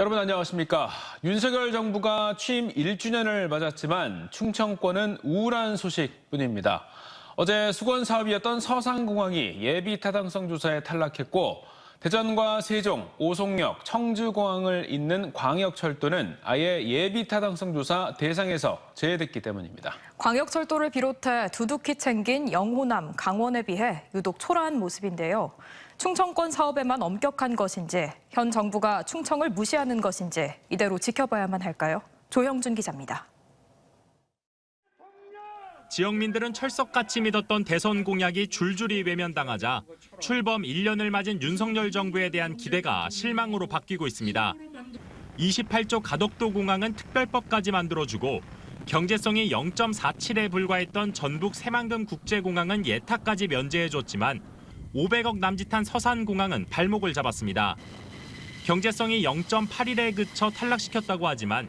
여러분 안녕하십니까. 윤석열 정부가 취임 1주년을 맞았지만 충청권은 우울한 소식뿐입니다. 어제 수건 사업이었던 서산공항이 예비 타당성 조사에 탈락했고 대전과 세종, 오송역, 청주공항을 잇는 광역철도는 아예 예비 타당성 조사 대상에서 제외됐기 때문입니다. 광역철도를 비롯해 두둑히 챙긴 영호남, 강원에 비해 유독 초라한 모습인데요. 충청권 사업에만 엄격한 것인지 현 정부가 충청을 무시하는 것인지 이대로 지켜봐야만 할까요? 조형준 기자입니다. 지역민들은 철석같이 믿었던 대선 공약이 줄줄이 외면당하자 출범 1년을 맞은 윤석열 정부에 대한 기대가 실망으로 바뀌고 있습니다. 28조 가덕도 공항은 특별법까지 만들어주고 경제성이 0.47에 불과했던 전북 새만금 국제공항은 예타까지 면제해줬지만 500억 남짓한 서산공항은 발목을 잡았습니다. 경제성이 0.81에 그쳐 탈락시켰다고 하지만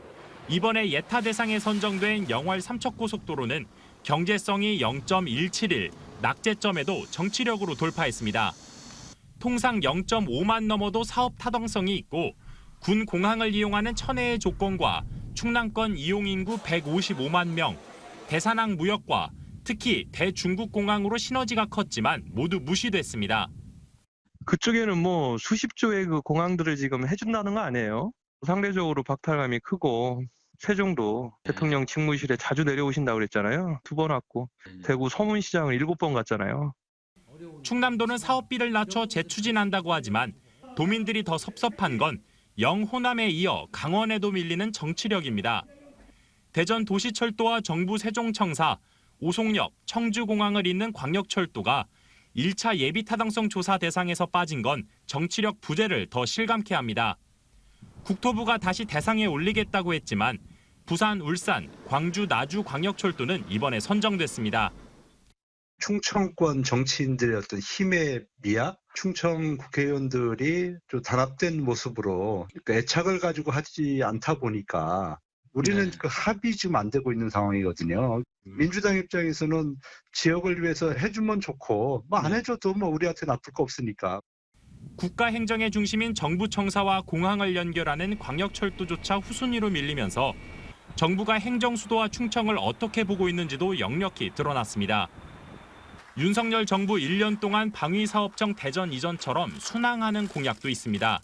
이번에 예타 대상에 선정된 영월 삼척고속도로는 경제성이 0.171, 낙제점에도 정치력으로 돌파했습니다. 통상 0.5만 넘어도 사업 타당성이 있고 군 공항을 이용하는 천혜의 조건과 충남권 이용 인구 155만 명, 대산항 무역과 특히 대중국 공항으로 시너지가 컸지만 모두 무시됐습니다. 그쪽에는 뭐 수십 조의 그 공항들을 지금 해준다는 거 아니에요? 상대적으로 박탈감이 크고 세종도 대통령 직무실에 자주 내려오신다고 그랬잖아요. 두 번 왔고 대구 서문시장을 일곱 번 갔잖아요. 충남도는 사업비를 낮춰 재추진한다고 하지만 도민들이 더 섭섭한 건 영호남에 이어 강원에도 밀리는 정치력입니다. 대전 도시철도와 정부 세종청사, 오송역, 청주공항을 잇는 광역철도가 1차 예비 타당성 조사 대상에서 빠진 건 정치력 부재를 더 실감케 합니다. 국토부가 다시 대상에 올리겠다고 했지만 부산, 울산, 광주, 나주 광역철도는 이번에 선정됐습니다. 충청권 정치인들의 어떤 힘의 미약, 충청 국회의원들이 좀 단합된 모습으로 애착을 가지고 하지 않다 보니까 우리는 네. 그 합이 지금 안 되고 있는 상황이거든요. 민주당 입장에서는 지역을 위해서 해주면 좋고 뭐안 네. 해줘도 뭐 우리한테 나쁠 거 없으니까 국가 행정의 중심인 정부 청사와 공항을 연결하는 광역철도조차 후순위로 밀리면서 정부가 행정 수도와 충청을 어떻게 보고 있는지도 역력히 드러났습니다. 윤석열 정부 1년 동안 방위사업청 대전 이전처럼 순항하는 공약도 있습니다.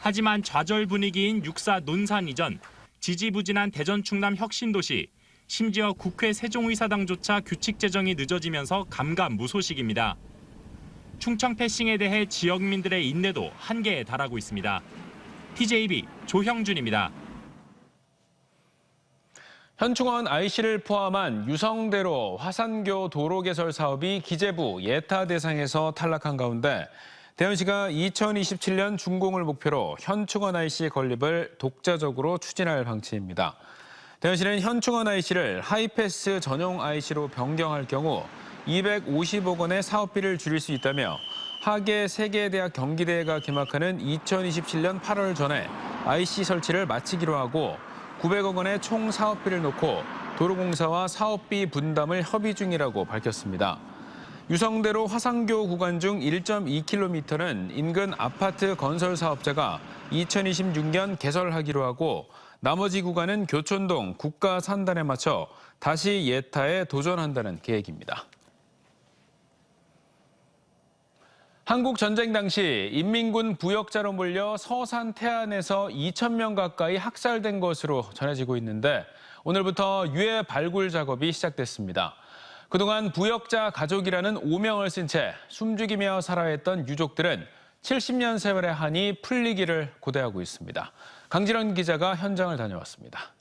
하지만 좌절 분위기인 육사 논산 이전, 지지부진한 대전 충남 혁신도시, 심지어 국회 세종의사당조차 규칙 제정이 늦어지면서 감감무소식입니다. 충청 패싱에 대해 지역민들의 인내도 한계에 달하고 있습니다. TJB 조형준입니다. 현충원 IC를 포함한 유성대로 화산교 도로 개설 사업이 기재부 예타 대상에서 탈락한 가운데 대전시가 2027년 준공을 목표로 현충원 IC 건립을 독자적으로 추진할 방침입니다. 대전시는 현충원 IC를 하이패스 전용 IC로 변경할 경우 250억 원의 사업비를 줄일 수 있다며 하계 세계대학 경기대회가 개막하는 2027년 8월 전에 IC 설치를 마치기로 하고 900억 원의 총 사업비를 놓고 도로공사와 사업비 분담을 협의 중이라고 밝혔습니다. 유성대로 화상교 구간 중 1.2km는 인근 아파트 건설 사업자가 2026년 개설하기로 하고 나머지 구간은 교촌동 국가 산단에 맞춰 다시 예타에 도전한다는 계획입니다. 한국 전쟁 당시 인민군 부역자로 몰려 서산 태안에서 2천 명 가까이 학살된 것으로 전해지고 있는데 오늘부터 유해 발굴 작업이 시작됐습니다. 그동안 부역자 가족이라는 오명을 쓴 채 숨죽이며 살아했던 유족들은 70년 세월의 한이 풀리기를 고대하고 있습니다. 강진원 기자가 현장을 다녀왔습니다.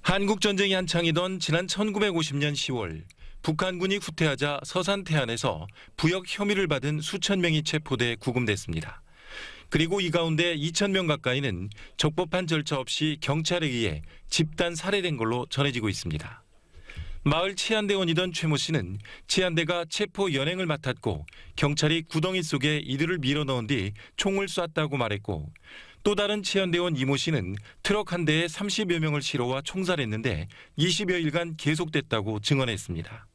한국 전쟁이 한창이던 지난 1950년 10월 북한군이 후퇴하자 서산 태안에서 부역 혐의를 받은 수천 명이 체포돼 구금됐습니다. 그리고 이 가운데 2천 명 가까이는 적법한 절차 없이 경찰에 의해 집단 살해된 걸로 전해지고 있습니다. 마을 치안대원이던 최모 씨는 치안대가 체포 연행을 맡았고 경찰이 구덩이 속에 이들을 밀어넣은 뒤 총을 쐈다고 말했고 또 다른 치안대원 이모 씨는 트럭 한 대에 30여 명을 실어와 총살했는데 20여일간 계속됐다고 증언했습니다.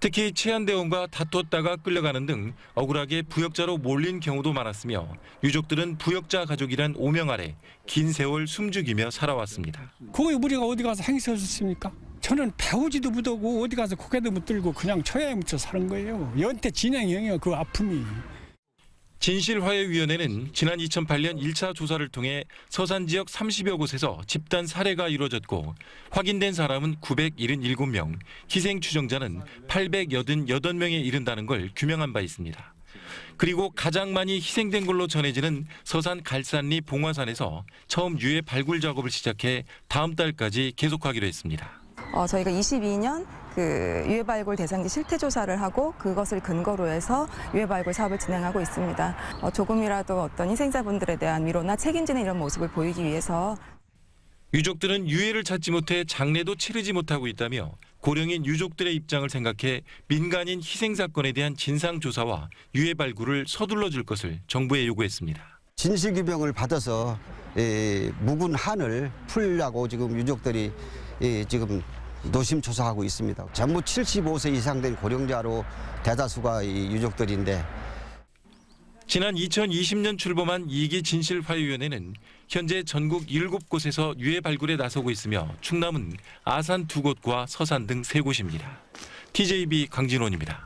특히 치안대원과 다퉜다가 끌려가는 등 억울하게 부역자로 몰린 경우도 많았으며 유족들은 부역자 가족이란 오명 아래 긴 세월 숨죽이며 살아왔습니다. 그거 우리가 어디 가서 행세했습니까? 저는 배우지도 못하고 어디 가서 고개도 못 들고 그냥 처야에 묻혀 사는 거예요. 연태 진행형이요 그 아픔이. 진실화해위원회는 지난 2008년 1차 조사를 통해 서산 지역 30여 곳에서 집단 살해가 이루어졌고 확인된 사람은 977명, 희생 추정자는 888명에 이른다는 걸 규명한 바 있습니다. 그리고 가장 많이 희생된 걸로 전해지는 서산 갈산리 봉화산에서 처음 유해 발굴 작업을 시작해 다음 달까지 계속하기로 했습니다. 어, 저희가 22년 그 유해 발굴 대상지 실태 조사를 하고 그것을 근거로 해서 유해 발굴 사업을 진행하고 있습니다. 어, 조금이라도 어떤 희생자분들에 대한 위로나 책임지는 이런 모습을 보이기 위해서 유족들은 유해를 찾지 못해 장례도 치르지 못하고 있다며 고령인 유족들의 입장을 생각해 민간인 희생 사건에 대한 진상 조사와 유해 발굴을 서둘러 줄 것을 정부에 요구했습니다. 진실규명을 받아서 에, 묵은 한을 풀려고 지금 유족들이 에, 지금 노심초사하고 있습니다. 전부 75세 이상 된 고령자로 대다수가 이 유족들인데 지난 2020년 출범한 2기 진실화해위원회는 현재 전국 7곳에서 유해 발굴에 나서고 있으며 충남은 아산 2곳과 서산 등 3곳입니다. TJB 강진원입니다.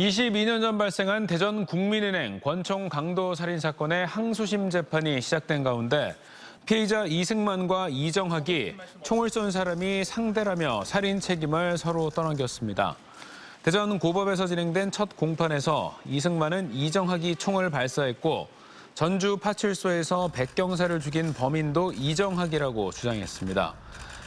22년 전 발생한 대전 국민은행 권총 강도 살인 사건의 항소심 재판이 시작된 가운데 피의자 이승만과 이정학이 총을 쏜 사람이 상대라며 살인 책임을 서로 떠넘겼습니다. 대전 고법에서 진행된 첫 공판에서 이승만은 이정학이 총을 발사했고 전주 파출소에서 백경사를 죽인 범인도 이정학이라고 주장했습니다.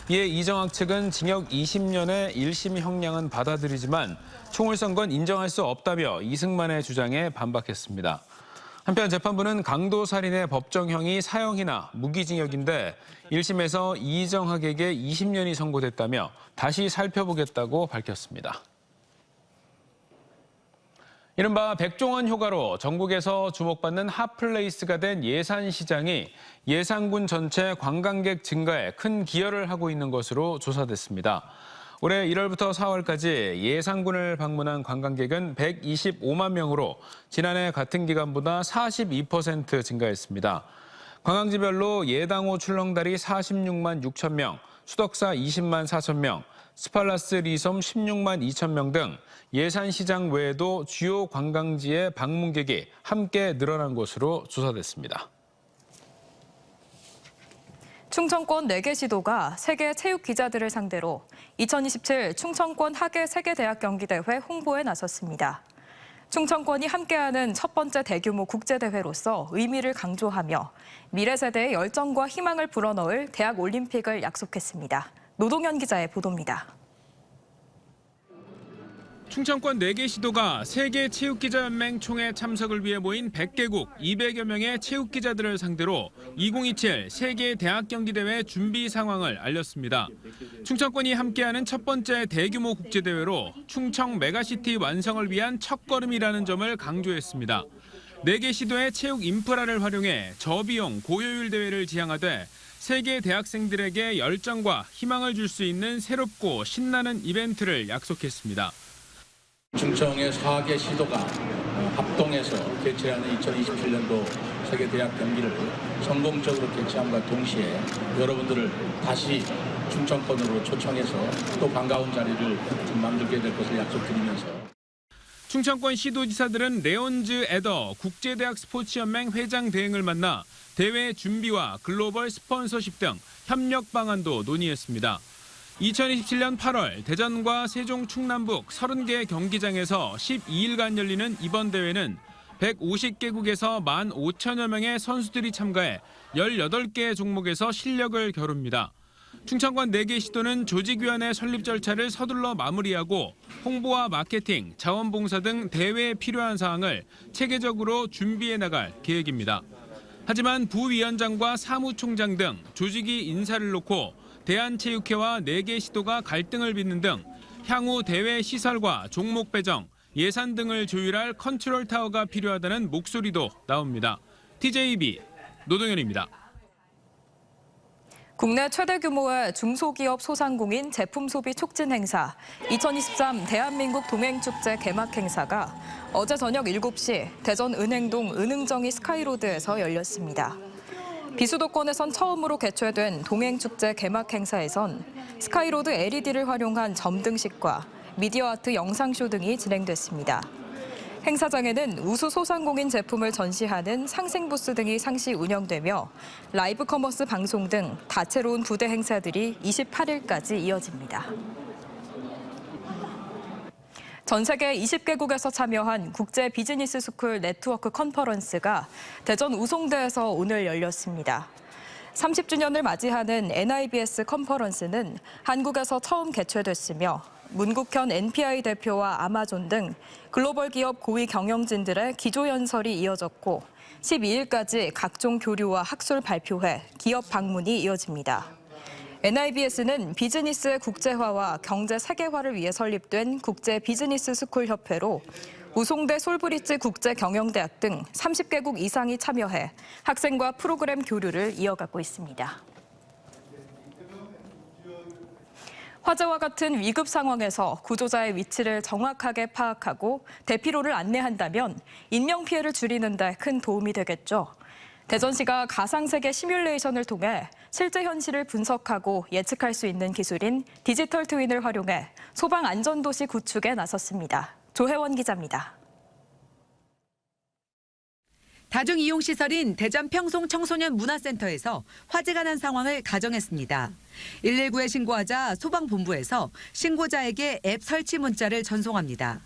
이에 이정학 측은 징역 20년의 1심 형량은 받아들이지만 총을 쏜 건 인정할 수 없다며 이승만의 주장에 반박했습니다. 한편 재판부는 강도 살인의 법정형이 사형이나 무기징역인데 1심에서 이정학에게 20년이 선고됐다며 다시 살펴보겠다고 밝혔습니다. 이른바 백종원 효과로 전국에서 주목받는 핫플레이스가 된 예산시장이 예산군 전체 관광객 증가에 큰 기여를 하고 있는 것으로 조사됐습니다. 올해 1월부터 4월까지 예산군을 방문한 관광객은 125만 명으로 지난해 같은 기간보다 42% 증가했습니다. 관광지별로 예당호 출렁다리 46만 6천 명, 수덕사 20만 4천 명, 스팔라스 리섬 16만 2천 명 등 예산 시장 외에도 주요 관광지의 방문객이 함께 늘어난 것으로 조사됐습니다. 충청권 4개 시도가 세계 체육 기자들을 상대로 2027 충청권 하계 세계대학 경기대회 홍보에 나섰습니다. 충청권이 함께하는 첫 번째 대규모 국제대회로서 의미를 강조하며 미래 세대의 열정과 희망을 불어넣을 대학 올림픽을 약속했습니다. 노동현 기자의 보도입니다. 충청권 4개 시도가 세계 체육기자연맹 총회 참석을 위해 모인 100개국 200여 명의 체육기자들을 상대로 2027 세계 대학 경기대회 준비 상황을 알렸습니다. 충청권이 함께하는 첫 번째 대규모 국제대회로 충청 메가시티 완성을 위한 첫걸음이라는 점을 강조했습니다. 4개 시도의 체육 인프라를 활용해 저비용 고효율 대회를 지향하되 세계 대학생들에게 열정과 희망을 줄 수 있는 새롭고 신나는 이벤트를 약속했습니다. 충청의 4개 시도가 합동해서 개최하는 2027년도 세계 대학 경기를 성공적으로 개최함과 동시에 여러분들을 다시 충청권으로 초청해서 또 반가운 자리를 좀 만들게 될 것을 약속드리면서 충청권 시도지사들은 레온즈 에더 국제대학 스포츠연맹 회장 대행을 만나 대회 준비와 글로벌 스폰서십 등 협력 방안도 논의했습니다. 2027년 8월 대전과 세종 충남북 30개 경기장에서 12일간 열리는 이번 대회는 150개국에서 1만 5천여 명의 선수들이 참가해 18개 종목에서 실력을 겨룹니다. 충청권 4개 시도는 조직위원회 설립 절차를 서둘러 마무리하고 홍보와 마케팅, 자원봉사 등 대회에 필요한 사항을 체계적으로 준비해 나갈 계획입니다. 하지만 부위원장과 사무총장 등 조직이 인사를 놓고 대한체육회와 4개 시도가 갈등을 빚는 등 향후 대회 시설과 종목 배정, 예산 등을 조율할 컨트롤 타워가 필요하다는 목소리도 나옵니다. TJB 노동현입니다. 국내 최대 규모의 중소기업 소상공인 제품 소비 촉진 행사 2023 대한민국 동행축제 개막 행사가 어제 저녁 7시 대전 은행동 은흥정이 스카이로드에서 열렸습니다. 비수도권에선 처음으로 개최된 동행축제 개막 행사에선 스카이로드 LED를 활용한 점등식과 미디어 아트 영상쇼 등이 진행됐습니다. 행사장에는 우수 소상공인 제품을 전시하는 상생 부스 등이 상시 운영되며 라이브 커머스 방송 등 다채로운 부대 행사들이 28일까지 이어집니다. 전 세계 20개국에서 참여한 국제 비즈니스 스쿨 네트워크 컨퍼런스가 대전 우송대에서 오늘 열렸습니다. 30주년을 맞이하는 NIBS 컨퍼런스는 한국에서 처음 개최됐으며 문국현 NPI 대표와 아마존 등 글로벌 기업 고위 경영진들의 기조연설이 이어졌고 12일까지 각종 교류와 학술 발표회, 기업 방문이 이어집니다. NIBS는 비즈니스의 국제화와 경제 세계화를 위해 설립된 국제 비즈니스 스쿨 협회로 우송대 솔브리지 국제경영대학 등 30개국 이상이 참여해 학생과 프로그램 교류를 이어가고 있습니다. 화재와 같은 위급 상황에서 구조자의 위치를 정확하게 파악하고 대피로를 안내한다면 인명피해를 줄이는 데 큰 도움이 되겠죠. 대전시가 가상세계 시뮬레이션을 통해 실제 현실을 분석하고 예측할 수 있는 기술인 디지털 트윈을 활용해 소방 안전도시 구축에 나섰습니다. 조혜원 기자입니다. 다중이용시설인 대전 평송 청소년 문화센터에서 화재가 난 상황을 가정했습니다. 119에 신고하자 소방본부에서 신고자에게 앱 설치 문자를 전송합니다.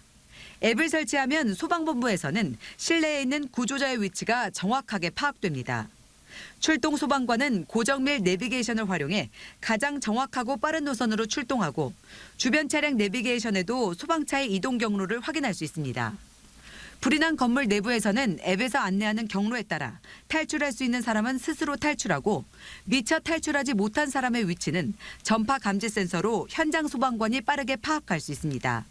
앱을 설치하면 소방본부에서는 실내에 있는 구조자의 위치가 정확하게 파악됩니다. 출동 소방관은 고정밀 내비게이션을 활용해 가장 정확하고 빠른 노선으로 출동하고 주변 차량 내비게이션에도 소방차의 이동 경로를 확인할 수 있습니다. 불이 난 건물 내부에서는 앱에서 안내하는 경로에 따라 탈출할 수 있는 사람은 스스로 탈출하고 미처 탈출하지 못한 사람의 위치는 전파 감지 센서로 현장 소방관이 빠르게 파악할 수 있습니다.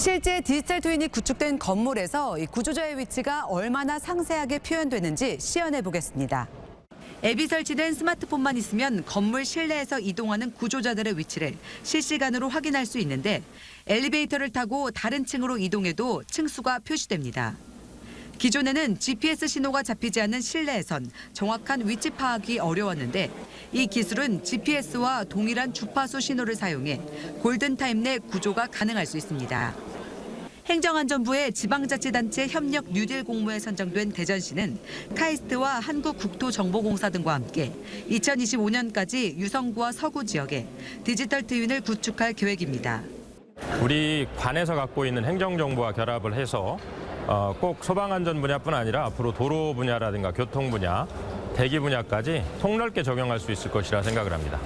실제 디지털 트윈이 구축된 건물에서 이 구조자의 위치가 얼마나 상세하게 표현되는지 시연해 보겠습니다. 앱이 설치된 스마트폰만 있으면 건물 실내에서 이동하는 구조자들의 위치를 실시간으로 확인할 수 있는데 엘리베이터를 타고 다른 층으로 이동해도 층수가 표시됩니다. 기존에는 GPS 신호가 잡히지 않는 실내에선 정확한 위치 파악이 어려웠는데 이 기술은 GPS와 동일한 주파수 신호를 사용해 골든타임 내 구조가 가능할 수 있습니다. 행정안전부의 지방자치단체 협력 뉴딜 공모에 선정된 대전시는 카이스트와 한국국토정보공사 등과 함께 2025년까지 유성구와 서구 지역에 디지털 트윈을 구축할 계획입니다. 우리 관에서 갖고 있는 행정정보와 결합을 해서 어, 꼭 소방안전 분야뿐 아니라 앞으로 도로 분야라든가 교통 분야, 대기 분야까지 폭넓게 적용할 수 있을 것이라 생각을 합니다.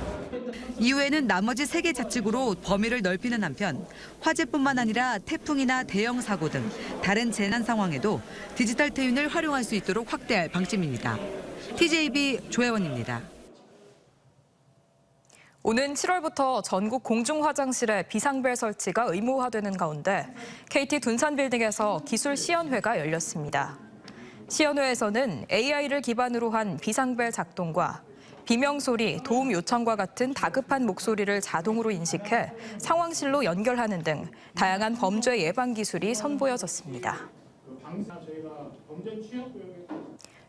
이후에는 나머지 세 개 자치구로 범위를 넓히는 한편 화재뿐만 아니라 태풍이나 대형 사고 등 다른 재난 상황에도 디지털 트윈을 활용할 수 있도록 확대할 방침입니다. TJB 조혜원입니다. 오는 7월부터 전국 공중 화장실에 비상벨 설치가 의무화되는 가운데 KT 둔산 빌딩에서 기술 시연회가 열렸습니다. 시연회에서는 AI를 기반으로 한 비상벨 작동과 비명 소리, 도움 요청과 같은 다급한 목소리를 자동으로 인식해 상황실로 연결하는 등 다양한 범죄 예방 기술이 선보여졌습니다.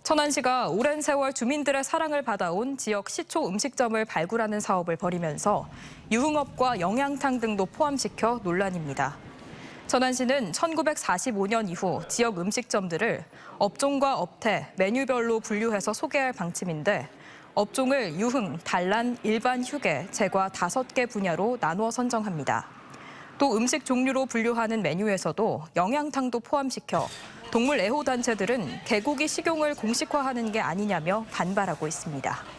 천안시가 오랜 세월 주민들의 사랑을 받아온 지역 시초 음식점을 발굴하는 사업을 벌이면서 유흥업과 영양탕 등도 포함시켜 논란입니다. 천안시는 1945년 이후 지역 음식점들을 업종과 업태, 메뉴별로 분류해서 소개할 방침인데 업종을 유흥, 단란, 일반 휴게, 제과 다섯 개 분야로 나누어 선정합니다. 또 음식 종류로 분류하는 메뉴에서도 영양탕도 포함시켜 동물 애호 단체들은 개고기 식용을 공식화하는 게 아니냐며 반발하고 있습니다.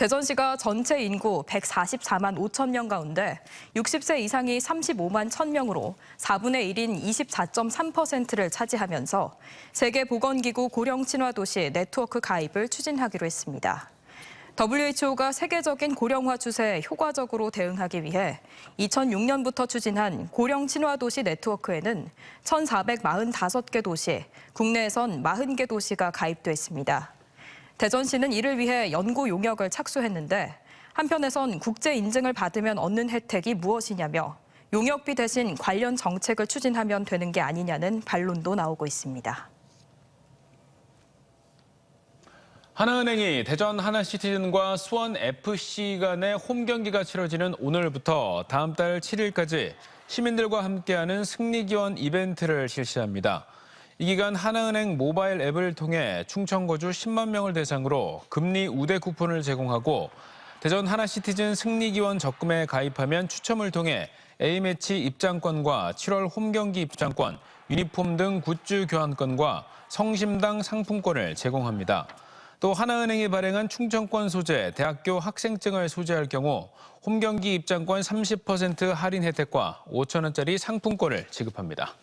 대전시가 전체 인구 144만 5천 명 가운데 60세 이상이 35만 1천 명으로 4분의 1인 24.3%를 차지하면서 세계보건기구 고령 친화 도시 네트워크 가입을 추진하기로 했습니다. WHO가 세계적인 고령화 추세에 효과적으로 대응하기 위해 2006년부터 추진한 고령 친화 도시 네트워크에는 1,445개 도시, 국내에선 40개 도시가 가입돼 있습니다. 대전시는 이를 위해 연구 용역을 착수했는데 한편에선 국제 인증을 받으면 얻는 혜택이 무엇이냐며 용역비 대신 관련 정책을 추진하면 되는 게 아니냐는 반론도 나오고 있습니다. 하나은행이 대전 하나시티즌과 수원 FC 간의 홈 경기가 치러지는 오늘부터 다음 달 7일까지 시민들과 함께하는 승리 기원 이벤트를 실시합니다. 이 기간 하나은행 모바일 앱을 통해 충청 거주 10만 명을 대상으로 금리 우대 쿠폰을 제공하고 대전 하나시티즌 승리 기원 적금에 가입하면 추첨을 통해 A매치 입장권과 7월 홈 경기 입장권, 유니폼 등 굿즈 교환권과 성심당 상품권을 제공합니다. 또 하나은행이 발행한 충청권 소재 대학교 학생증을 소지할 경우 홈경기 입장권 30% 할인 혜택과 5천 원짜리 상품권을 지급합니다.